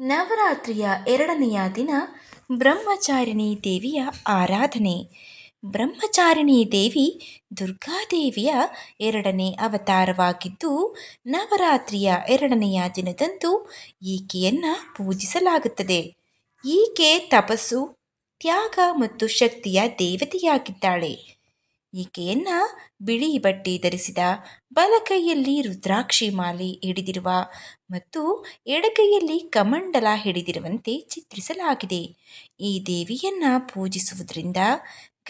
ನವರಾತ್ರಿಯ ಎರಡನೆಯ ದಿನ ಬ್ರಹ್ಮಚಾರಿಣಿ ದೇವಿಯ ಆರಾಧನೆ. ಬ್ರಹ್ಮಚಾರಿಣಿ ದೇವಿ ದುರ್ಗಾದೇವಿಯ ಎರಡನೇ ಅವತಾರವಾಗಿದ್ದು, ನವರಾತ್ರಿಯ ಎರಡನೆಯ ದಿನದಂದು ಈಕೆಯನ್ನು ಪೂಜಿಸಲಾಗುತ್ತದೆ. ಈಕೆ ತಪಸ್ಸು, ತ್ಯಾಗ ಮತ್ತು ಶಕ್ತಿಯ ದೇವತೆಯಾಗಿದ್ದಾಳೆ. ಈಕೆಯನ್ನ ಬಿಳಿ ಬಟ್ಟೆ ಧರಿಸಿದ ಬಲಕೈಯಲ್ಲಿ ರುದ್ರಾಕ್ಷಿ ಮಾಲೆ ಹಿಡಿದಿರುವ ಮತ್ತು ಎಡಗೈಯಲ್ಲಿ ಕಮಂಡಲ ಹಿಡಿದಿರುವಂತೆ ಚಿತ್ರಿಸಲಾಗಿದೆ. ಈ ದೇವಿಯನ್ನ ಪೂಜಿಸುವುದರಿಂದ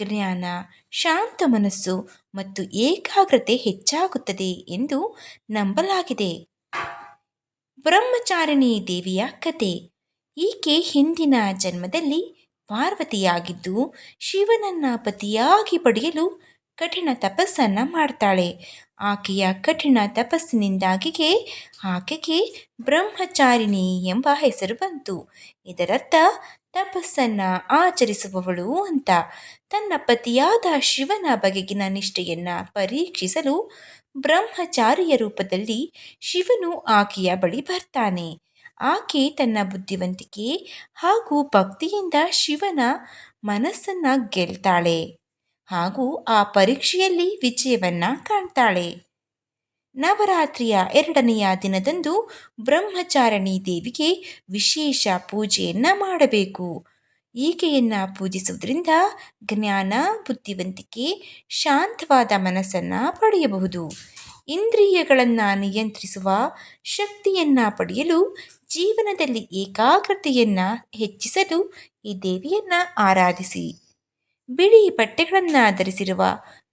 ಜ್ಞಾನ, ಶಾಂತ ಮನಸ್ಸು ಮತ್ತು ಏಕಾಗ್ರತೆ ಹೆಚ್ಚಾಗುತ್ತದೆ ಎಂದು ನಂಬಲಾಗಿದೆ. ಬ್ರಹ್ಮಚಾರಿಣಿ ದೇವಿಯ ಕತೆ. ಈಕೆ ಹಿಂದಿನ ಜನ್ಮದಲ್ಲಿ ಪಾರ್ವತಿಯಾಗಿದ್ದು ಶಿವನನ್ನ ಪತಿಯಾಗಿ ಪಡೆಯಲು ಕಠಿಣ ತಪಸ್ಸನ್ನು ಮಾಡ್ತಾಳೆ. ಆಕೆಯ ಕಠಿಣ ತಪಸ್ಸಿನಿಂದಾಗಿಯೇ ಆಕೆಗೆ ಬ್ರಹ್ಮಚಾರಿಣಿ ಎಂಬ ಹೆಸರು ಬಂತು. ಇದರರ್ಥ, ತಪಸ್ಸನ್ನು ಆಚರಿಸುವವಳು ಅಂತ. ತನ್ನ ಪತಿಯಾದ ಶಿವನ ಬಗೆಗಿನ ನಿಷ್ಠೆಯನ್ನು ಪರೀಕ್ಷಿಸಲು ಬ್ರಹ್ಮಚಾರಿಯ ರೂಪದಲ್ಲಿ ಶಿವನು ಆಕೆಯ ಬಳಿ ಬರ್ತಾನೆ. ಆಕೆ ತನ್ನ ಬುದ್ಧಿವಂತಿಕೆ ಹಾಗೂ ಭಕ್ತಿಯಿಂದ ಶಿವನ ಮನಸ್ಸನ್ನು ಗೆಲ್ತಾಳೆ. ಹಾಗೂ ಆ ಪರೀಕ್ಷೆಯಲ್ಲಿ ವಿಜಯವನ್ನ ಕಾಣ್ತಾಳೆ. ನವರಾತ್ರಿಯ ಎರಡನೆಯ ದಿನದಂದು ಬ್ರಹ್ಮಚಾರಣಿ ದೇವಿಗೆ ವಿಶೇಷ ಪೂಜೆಯನ್ನ ಮಾಡಬೇಕು. ಈಕೆಯನ್ನ ಪೂಜಿಸುವುದರಿಂದ ಜ್ಞಾನ, ಬುದ್ಧಿವಂತಿಕೆ, ಶಾಂತವಾದ ಮನಸ್ಸನ್ನ ಪಡೆಯಬಹುದು. ಇಂದ್ರಿಯಗಳನ್ನು ನಿಯಂತ್ರಿಸುವ ಶಕ್ತಿಯನ್ನ ಪಡೆಯಲು ಜೀವನದಲ್ಲಿ ಏಕಾಗ್ರತೆಯನ್ನ ಹೆಚ್ಚಿಸಲು ಈ ದೇವಿಯನ್ನ ಆರಾಧಿಸಿ. ಬಿಳಿ ಬಟ್ಟೆಗಳನ್ನು ಧರಿಸಿರುವ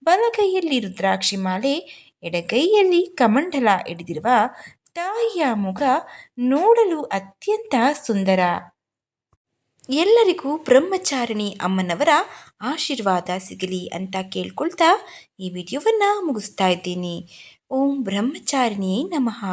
ಬಲಗೈಯಲ್ಲಿ ರುದ್ರಾಕ್ಷಿ ಮಾಲೆ, ಎಡಗೈಯಲ್ಲಿ ಕಮಂಡಲ ಹಿಡಿದಿರುವ ತಾಯಿಯ ಮುಖ ನೋಡಲು ಅತ್ಯಂತ ಸುಂದರ. ಎಲ್ಲರಿಗೂ ಬ್ರಹ್ಮಚಾರಿಣಿ ಅಮ್ಮನವರ ಆಶೀರ್ವಾದ ಸಿಗಲಿ ಅಂತ ಕೇಳ್ಕೊಳ್ತಾ ಈ ವಿಡಿಯೋವನ್ನು ಮುಗಿಸ್ತಾ ಇದ್ದೀನಿ. ಓಂ ಬ್ರಹ್ಮಚಾರಿಣಿಯೇ ನಮಃ.